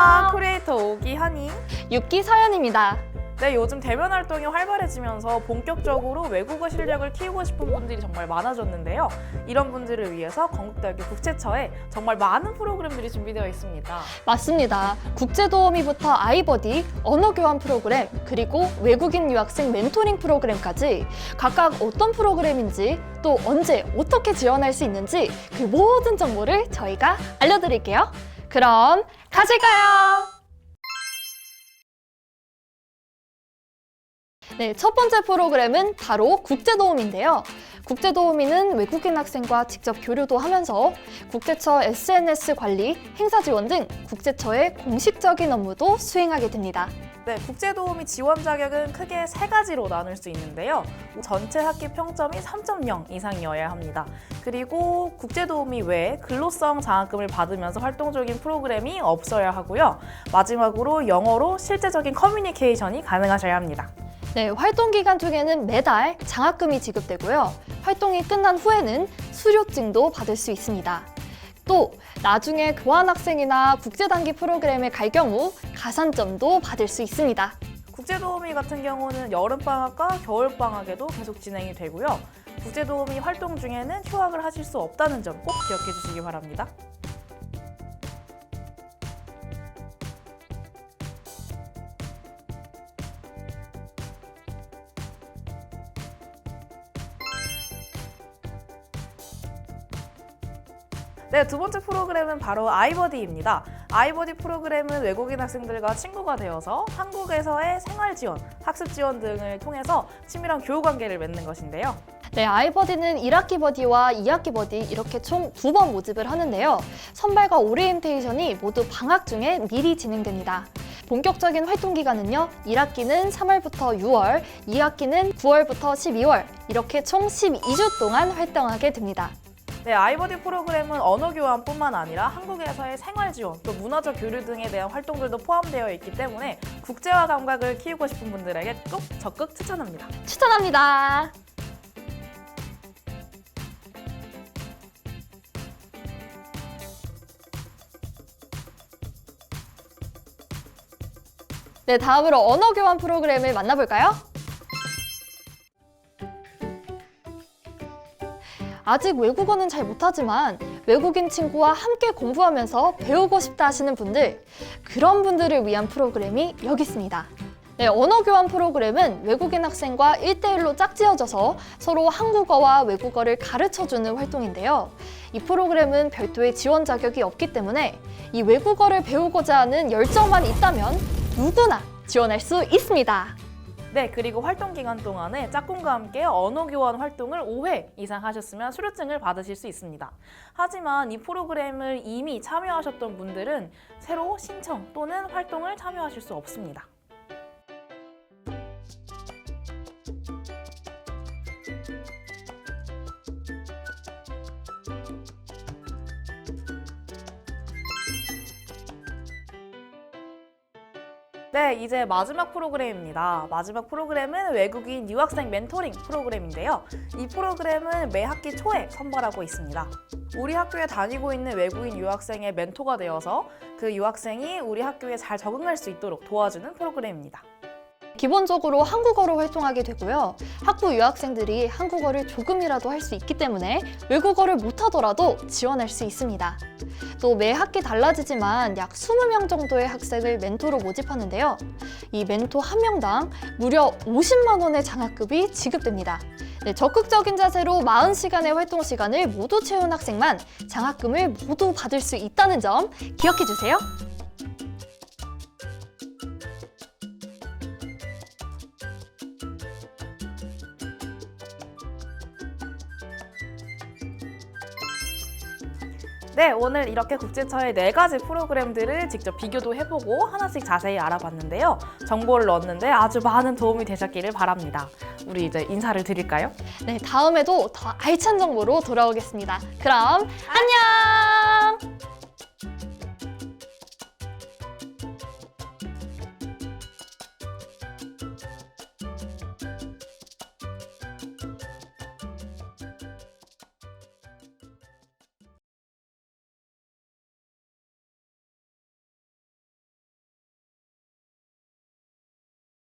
5기부터 5기 한이. 6기 서연입니다. 네, 요즘 대면 활동이 활발해지면서 본격적으로 외국어 실력을 키우고 싶은 분들이 정말 많아졌는데요. 이런 분들을 위해서 건국대학교 국제처에 정말 많은 프로그램들이 준비되어 있습니다. 맞습니다. 국제도우미부터 아이버디, 언어교환 프로그램, 그리고 외국인 유학생 멘토링 프로그램까지 각각 어떤 프로그램인지 또 언제 어떻게 지원할 수 있는지 그 모든 정보를 저희가 알려드릴게요. 그럼 가실까요? 네, 첫 번째 프로그램은 바로 국제도우미인데요. 국제도우미는 외국인 학생과 직접 교류도 하면서 국제처 SNS 관리, 행사 지원 등 국제처의 공식적인 업무도 수행하게 됩니다. 네, 국제도우미 지원 자격은 크게 세 가지로 나눌 수 있는데요. 전체 학기 평점이 3.0 이상이어야 합니다. 그리고 국제도우미 외에 근로성 장학금을 받으면서 활동 중인 프로그램이 없어야 하고요. 마지막으로 영어로 실제적인 커뮤니케이션이 가능하셔야 합니다. 네, 활동 기간 중에는 매달 장학금이 지급되고요. 활동이 끝난 후에는 수료증도 받을 수 있습니다. 또 나중에 교환 학생이나 국제 단기 프로그램에 갈 경우 가산점도 받을 수 있습니다. 국제도우미 같은 경우는 여름방학과 겨울방학에도 계속 진행이 되고요. 국제도우미 활동 중에는 휴학을 하실 수 없다는 점 꼭 기억해 주시기 바랍니다. 네, 두 번째 프로그램은 바로 아이버디입니다. 아이버디 프로그램은 외국인 학생들과 친구가 되어서 한국에서의 생활 지원, 학습 지원 등을 통해서 친밀한 교우 관계를 맺는 것인데요. 네, 아이버디는 1학기 버디와 2학기 버디 이렇게 총 두 번 모집을 하는데요. 선발과 오리엔테이션이 모두 방학 중에 미리 진행됩니다. 본격적인 활동 기간은요, 1학기는 3월부터 6월, 2학기는 9월부터 12월, 이렇게 총 12주 동안 활동하게 됩니다. 네, 아이버디 프로그램은 언어 교환뿐만 아니라 한국에서의 생활 지원, 또 문화적 교류 등에 대한 활동들도 포함되어 있기 때문에 국제화 감각을 키우고 싶은 분들에게 꼭 적극 추천합니다. 추천합니다. 네, 다음으로 언어 교환 프로그램을 만나볼까요? 아직 외국어는 잘 못하지만 외국인 친구와 함께 공부하면서 배우고 싶다 하시는 분들, 그런 분들을 위한 프로그램이 여기 있습니다. 네, 언어 교환 프로그램은 외국인 학생과 1대1로 짝지어져서 서로 한국어와 외국어를 가르쳐 주는 활동인데요. 이 프로그램은 별도의 지원 자격이 없기 때문에 이 외국어를 배우고자 하는 열정만 있다면 누구나 지원할 수 있습니다. 네, 그리고 활동 기간 동안에 짝꿍과 함께 언어 교환 활동을 5회 이상 하셨으면 수료증을 받으실 수 있습니다. 하지만 이 프로그램을 이미 참여하셨던 분들은 새로 신청 또는 활동을 참여하실 수 없습니다. 네, 이제 마지막 프로그램입니다. 마지막 프로그램은 외국인 유학생 멘토링 프로그램인데요. 이 프로그램은 매 학기 초에 선발하고 있습니다. 우리 학교에 다니고 있는 외국인 유학생의 멘토가 되어서 그 유학생이 우리 학교에 잘 적응할 수 있도록 도와주는 프로그램입니다. 기본적으로 한국어로 활동하게 되고요. 학부 유학생들이 한국어를 조금이라도 할 수 있기 때문에 외국어를 못하더라도 지원할 수 있습니다. 또 매 학기 달라지지만 약 20명 정도의 학생을 멘토로 모집하는데요. 이 멘토 한 명당 무려 50만 원의 장학금이 지급됩니다. 네, 적극적인 자세로 40시간의 활동 시간을 모두 채운 학생만 장학금을 모두 받을 수 있다는 점 기억해 주세요. 네, 오늘 이렇게 국제차의 네 가지 프로그램들을 직접 비교도 해보고 하나씩 자세히 알아봤는데요. 정보를 넣었는데 아주 많은 도움이 되셨기를 바랍니다. 우리 이제 인사를 드릴까요? 네, 다음에도 더 알찬 정보로 돌아오겠습니다. 그럼 안녕!